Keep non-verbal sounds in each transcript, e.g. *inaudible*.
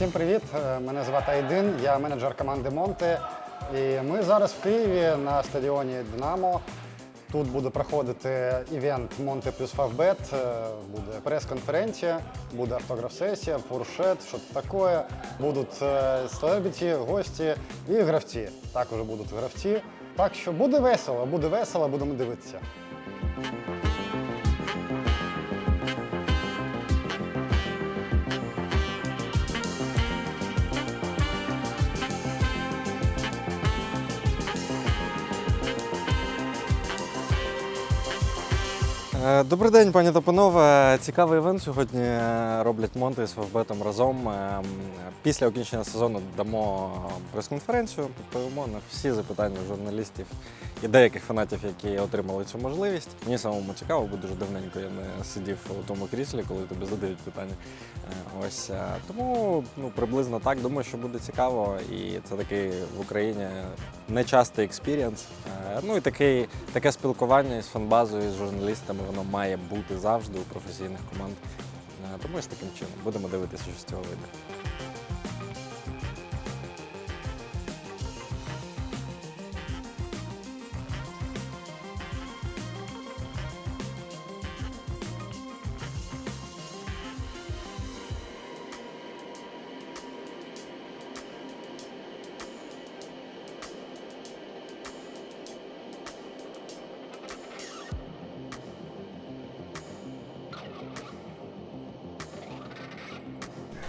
Всім привіт! Е, Мене звати Айдин, я менеджер команди Монте. І ми зараз в Києві на стадіоні Динамо. Тут буде проходити івент Монте плюс Фавбет. Е, Буде прес-конференція, буде автограф-сесія, фуршет, що таке. Будуть е, селебріті, гості і гравці. Також будуть гравці. Так що буде весело, буде весело, будемо дивитися. Добрий день, пані та панове. Цікавий івент сьогодні е, роблять Монти з Фавбетом разом. Е, Після окінчення сезону дамо прес-конференцію, відповімо на всі запитання журналістів і деяких фанатів, які отримали цю можливість. Мені самому цікаво, бо дуже давненько я не сидів у тому кріслі, коли тобі задають питання. Е, Ось е, тому ну приблизно так. Думаю, що буде цікаво, і це такий в Україні нечастий експірієнс. Е, Ну і такий, таке спілкування з фанбазою, з журналістами, воно має бути завжди у професійних команд. Е, Тому з таким чином будемо дивитися, що з цього вийде.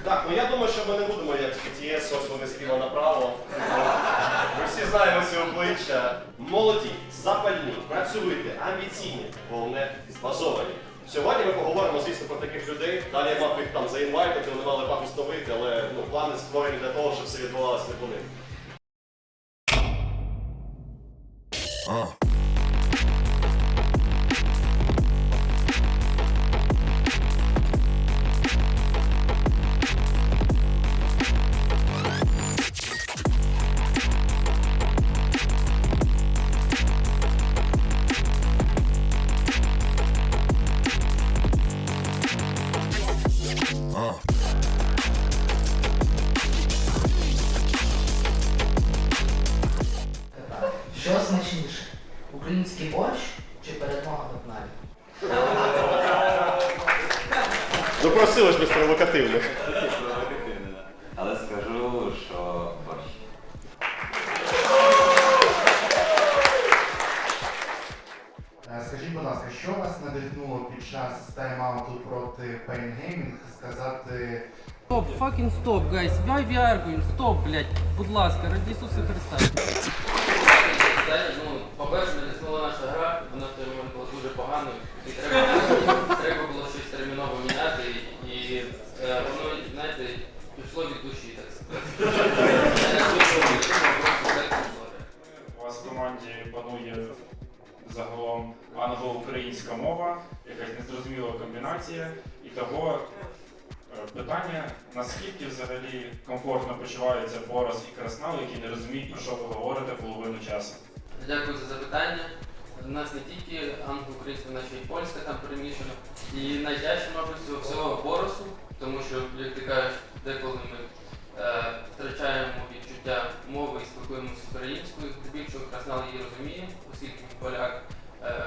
Так, ну я думаю, що ми не будемо як BTS, ось вони зліва направо. Ми всі знаємо ці обличчя. Молоді, запальні, працьовиті, амбіційні, головне збазовані. Сьогодні ми поговоримо, звісно, про таких людей. Далі я мав їх там заінвайтити, вони мали вийти, але ну, плани створені для того, щоб все відбувалося не по них. Допросили ж без провокативних. Але скажу, що борщ. Е, Скажіть, будь ласка, що вас надихнуло під час тайм-ауту проти Pain Gaming сказати Стоп, факін стоп, гайс. Вай віаркуємо, стоп, блядь. Будь ласка, ради Ісуса Христа. Ну, по-перше, надіснула наша гра, вона в той момент була дуже поганою, і треба комбінація. І того е, питання, наскільки взагалі комфортно почуваються Борос і Краснал, які не розуміють, про що ви говорите половину часу. Дякую за запитання. У нас не тільки англо-українська, ще й польська там перемішана. І найтяжче, мабуть, цього всього боросу, тому що, як ти кажеш, деколи ми е, втрачаємо відчуття мови і спілкуємося українською. Здебільшого Краснал її розуміє, оскільки поляк, е,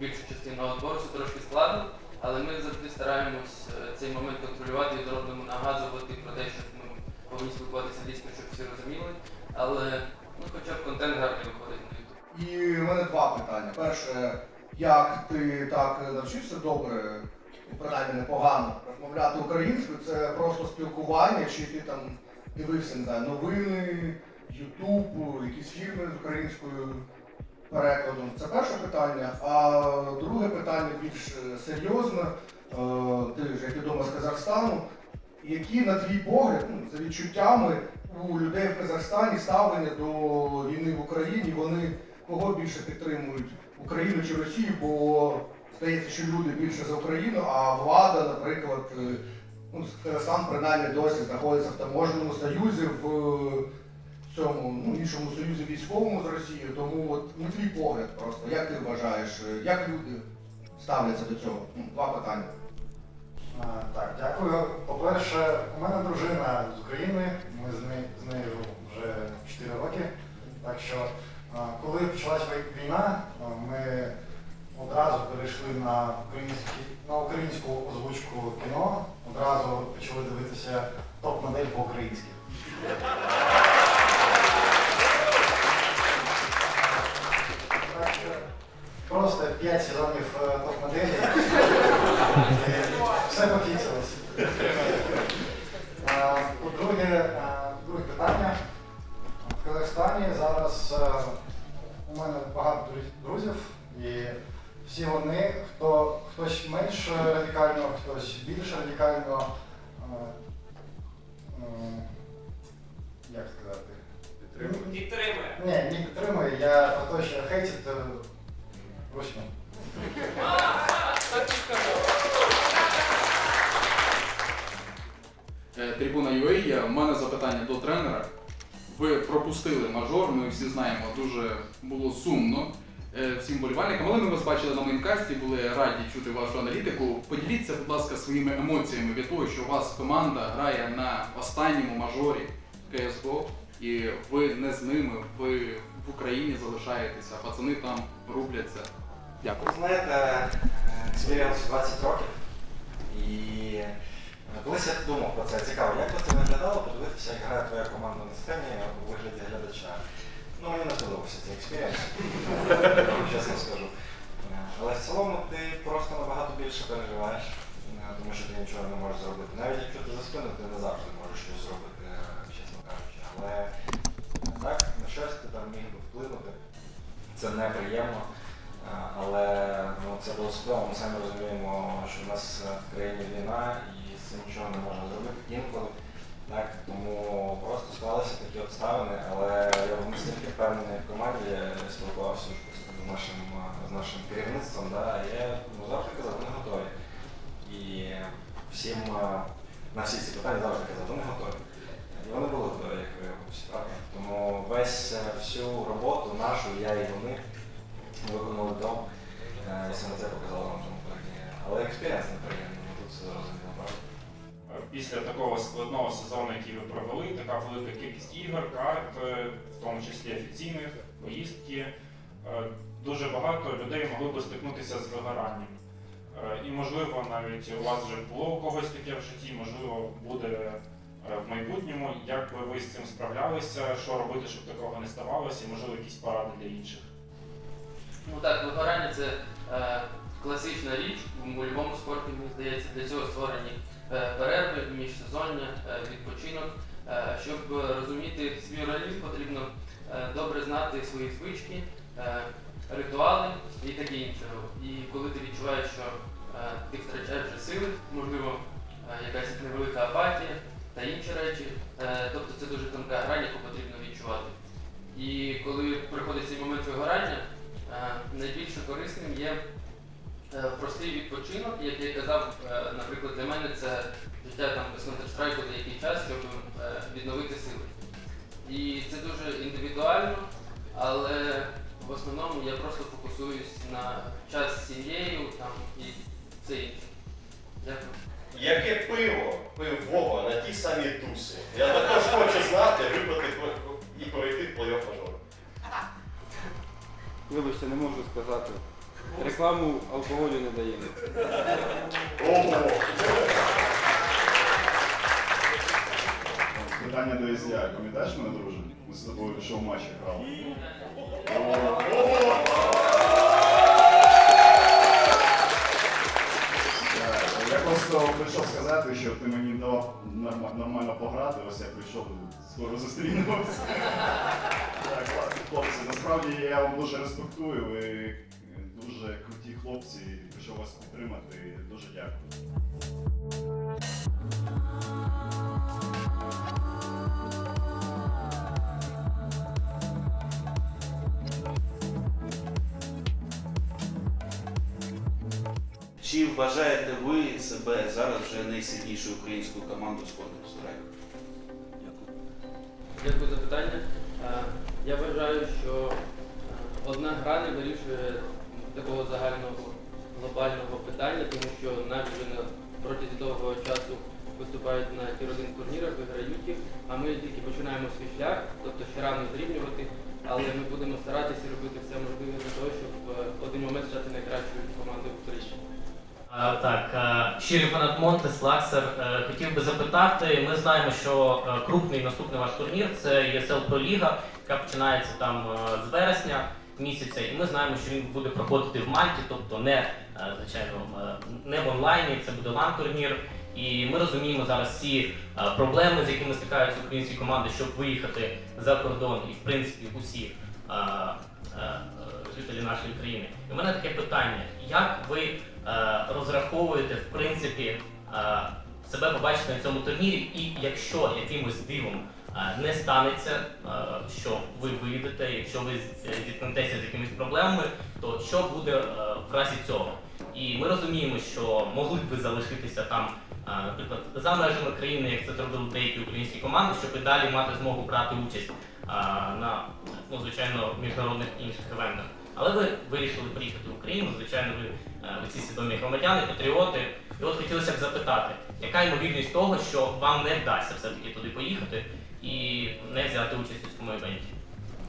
більшу частину боросу трошки складно, але ми завжди стараємось е, цей момент контролювати і зробимо нагадувати про те, що ми повинні спілкуватися дійсно, щоб всі розуміли. Але ну, хоча б контент гарний виходить на YouTube. І в мене два питання. Перше, як ти так навчився добре, ну, принаймні непогано розмовляти українською, це просто спілкування, чи ти там дивився, не знаю, новини, Ютуб, якісь фільми з українською перекладом. Це перше питання. А друге питання більш е, серйозне. Ти ж як відомо з Казахстану. Які, на твій погляд, ну, за відчуттями у людей в Казахстані ставлення до війни в Україні, вони кого більше підтримують Україну чи Росію, бо здається, що люди більше за Україну, а влада, наприклад, е, ну, Казахстан принаймні досі знаходиться в таможеному союзі в цьому ну, іншому союзі військовому з Росією. Тому от ну, твій погляд просто, як ти вважаєш, е, як люди ставляться до цього? Ну, два питання. А, Так, дякую. По-перше, у мене дружина з України, ми з нею, з нею вже 4 роки. Так що, а, коли почалась війна, ми одразу перейшли на, на українську озвучку кіно, одразу почали дивитися топ-модель по-українськи. Казахстані зараз е, у мене багато друзів, і всі вони, хто хтось менш радикально, хтось більш радикально. е, Як сказати? Підтримує. Підтримує. Ні, не підтримую, я про те, що хейтить русню. Е, Трибуна UA, у мене запитання до тренера. Ви пропустили мажор, ми всі знаємо, дуже було сумно е, всім болівальникам, але ми вас бачили на мейнкасті, були раді чути вашу аналітику. Поділіться, будь ласка, своїми емоціями від того, що у вас команда грає на останньому мажорі CSGO, і ви не з ними, ви в Україні залишаєтеся, пацани там рубляться. Дякую. Знаєте, експіріенс 20 років. І е, колись я думав про це. Цікаво, як би це виглядало, подивитися, як грає твоя команда на сцені у вигляді глядача. Ну, мені не сподобався цей експіріенс, *laughs* чесно скажу. Але в цілому ти просто набагато більше переживаєш, тому що ти нічого не можеш зробити. Навіть якщо ти за спину, ти не завжди можеш щось зробити, чесно кажучи. Але так, на щось ти там міг би вплинути. Це неприємно. Але ну, це було судово, ми самі розуміємо, що в нас в країні війна нічого не можна зробити інколи. Так, тому просто склалися такі обставини, але я настільки впевнений в команді, я спілкувався з нашим, з нашим керівництвом, да, я ну, завжди казав, вони готові. І всім е, на всі ці питання завжди казав, вони готові. І вони були готові, як виявилося. Тому весь е, всю роботу нашу, я і вони виконали дом. Е, І саме це показало нам тому. Але експіріенс неприємний, тут все зрозуміло, Після такого складного сезону, який ви провели, така велика кількість ігор, карт, е, в тому числі офіційних, поїздки, е, дуже багато людей могли би стикнутися з вигоранням. Е, І можливо навіть у вас вже було у когось таке в житті, можливо, буде в майбутньому. Як би ви з цим справлялися, що робити, щоб такого не ставалося, і можливо якісь поради для інших. Ну так, вигорання це класична річ у будь-якому спорті, мені здається, для цього створені е, перерви, міжсезоння, е, відпочинок. Е, щоб розуміти свій організм, потрібно добре знати свої звички, ритуали і таке інше. І коли ти відчуваєш, що ти втрачаєш вже сили, можливо, якась невелика апатія та інші речі. Тобто це дуже тонка грань, яку потрібно відчувати. І коли приходить цей момент вигорання, Е, найбільш корисним є простий відпочинок, як я казав, е, наприклад, для мене це життя там без Counter-Strike деякий час, щоб е, відновити сили. І це дуже індивідуально, але в основному я просто фокусуюсь на час з сім'єю там, і все інше. Дякую. Яке пиво пив Вова на ті самі туси? Я також хочу знати, випити і пройти в плей-офф мажору. Вибачте, не можу сказати. Рекламу алкоголю не даємо. Питання до СДА. Пам'ятаєш мене, друже? Ми з тобою шоу матчі грали. Е, Я просто прийшов сказати, що ти мені дав нормально пограти, ось я прийшов, скоро зустрінемось. Так, класно, хлопці. Насправді я вам дуже респектую, ви дуже круті хлопці, прийшов вас підтримати. Дуже дякую. Чи вважаєте ви себе зараз вже найсильнішою українською командою з Counter-Strike? Дякую за питання. Е, Я вважаю, що е, одна гра не вирішує такого загального глобального питання, тому що навіть вже протягом довгого часу виступають на тір 1 турнірах, виграють їх, а ми тільки починаємо свій шлях, тобто ще рано зрівнювати, але ми будемо старатися робити все можливе для того, щоб е, в один момент стати найкращою командою в Туреччині. Так, е, щирий фанат Монтес, Лаксер. Е, Хотів би запитати, ми знаємо, що е, крупний наступний ваш турнір це ESL Pro Ліга, яка починається там е, з вересня місяця, і ми знаємо, що він буде проходити в Мальті, тобто не е, звичайно е, не в онлайні, це буде лан-турнір. І ми розуміємо зараз всі е, проблеми, з якими стикаються українські команди, щоб виїхати за кордон, і в принципі усі жителі нашої країни. І у мене таке питання: як ви розраховуєте в принципі себе побачити на цьому турнірі, і якщо якимось дивом не станеться, що ви вийдете, якщо ви зіткнетеся з якимись проблемами, то що буде в разі цього? І ми розуміємо, що могли б ви залишитися там, наприклад, за межами країни, як це зробили деякі українські команди, щоб і далі мати змогу брати участь на ну, звичайно міжнародних інших івентах. Але ви вирішили приїхати в Україну, звичайно, ви, ви ці свідомі громадяни, патріоти. І от хотілося б запитати, яка ймовірність того, що вам не вдасться все-таки туди поїхати і не взяти участь у цьому івенті?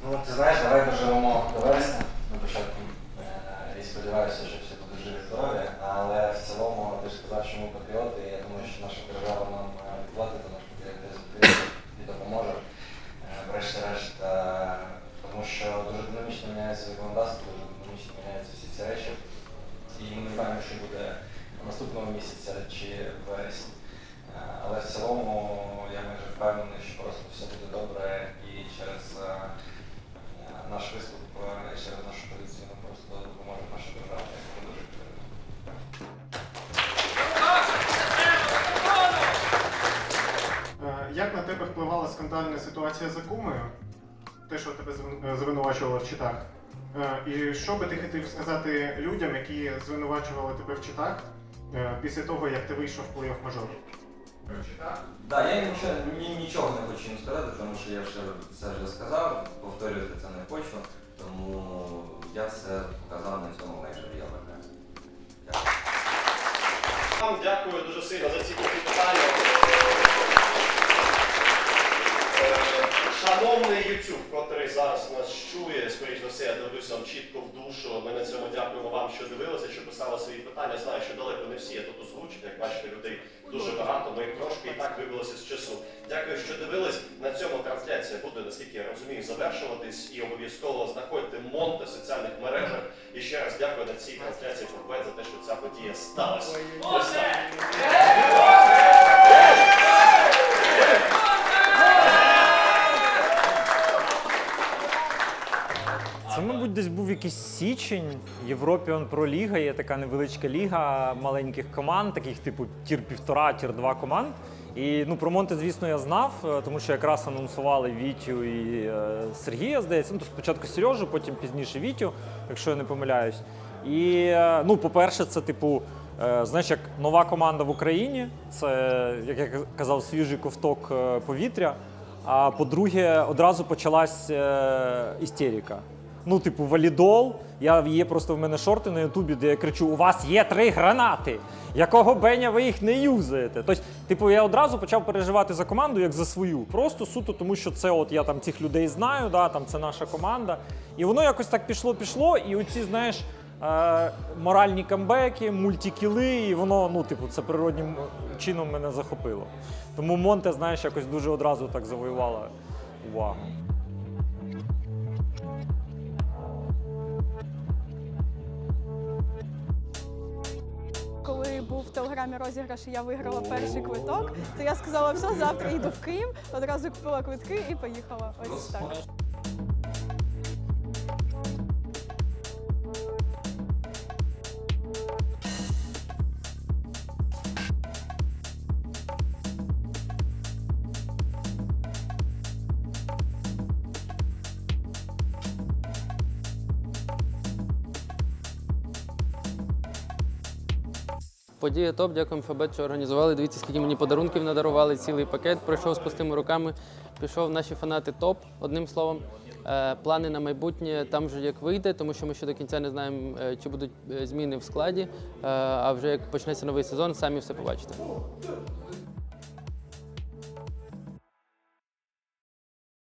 Ну, ти знаєш, давай доживемо до вересня на початку. Е, І сподіваюся, що всі будуть живі здорові. Але в цілому ти ж сказав, що ми патріоти, і я думаю, що наша держава нам е, відплатить за наш патріотизм і допоможе. Е, Врешті-решт, тому що дуже динамічно міняється законодавство, дуже динамічно міняються всі ці речі. І ми не знаємо, що буде наступного місяця чи в вересні. Е, Але в цілому я майже впевнений, що просто все буде добре і через е, е, наш виступ через нашу позицію нам просто допоможе наша держава. Я дуже Як на тебе впливала скандальна ситуація з Акумою? Те, що тебе звин- звинувачували в читах. І що би ти хотів сказати людям, які звинувачували тебе в читах після того, як ти вийшов в плей-офф мажор? Да, я нічого, ні, нічого не хочу їм сказати, тому що я вже все вже сказав, повторювати це не хочу, тому я все показав на цьому мейджорі, Я вважаю. Вам дякую дуже сильно за ці питання. Шановний YouTube, котрий зараз нас чує, скоріш за все, я дивлюся вам чітко в душу. Ми на цьому дякуємо вам, що дивилися, що писали свої питання. Знаю, що далеко не всі я тут озвучити. Як бачите, людей дуже багато. Ми трошки і так вибилися з часу. Дякую, що дивились. На цьому трансляція буде, наскільки я розумію, завершуватись. І обов'язково знаходьте Монте в соціальних мережах. І ще раз дякую на цій трансляції Форбет за те, що ця подія сталася. Це, мабуть, десь був якийсь січень. Європіон Про Ліга є така невеличка ліга маленьких команд, таких типу тір півтора, тір два команд. І ну про Монте, звісно, я знав, е, тому що якраз анонсували Вітю і е, Сергія, здається. Ну, то спочатку Сережу, потім пізніше Вітю, якщо я не помиляюсь. І е, ну, по-перше, це типу. е, Знаєш, як нова команда в Україні, це, як я казав, свіжий ковток е, повітря. А по-друге, одразу почалась істерика. Ну, типу, валідол. Я є просто в мене шорти на Ютубі, де я кричу: у вас є три гранати. Якого беня ви їх не юзаєте? Тобто, типу, я одразу почав переживати за команду як за свою. Просто суто, тому що це от я там цих людей знаю, да, там це наша команда. І воно якось так пішло, пішло, і оці, знаєш. Е, моральні камбеки, мультикіли, і воно, ну, типу, це природнім чином мене захопило. Тому Монте, знаєш, якось дуже одразу так завоювала увагу. Коли був в телеграмі розіграш, і я виграла перший квиток, то я сказала, все, завтра йду в Київ, одразу купила квитки і поїхала. Ось так. Подія топ, дякуємо ФБ, що організували. Дивіться, скільки мені подарунків надарували, цілий пакет. Пройшов з пустими руками. Пішов наші фанати топ, одним словом. Е, Плани на майбутнє там вже як вийде, тому що ми ще до кінця не знаємо, е, чи будуть е, зміни в складі. А вже як почнеться новий сезон, самі все побачите.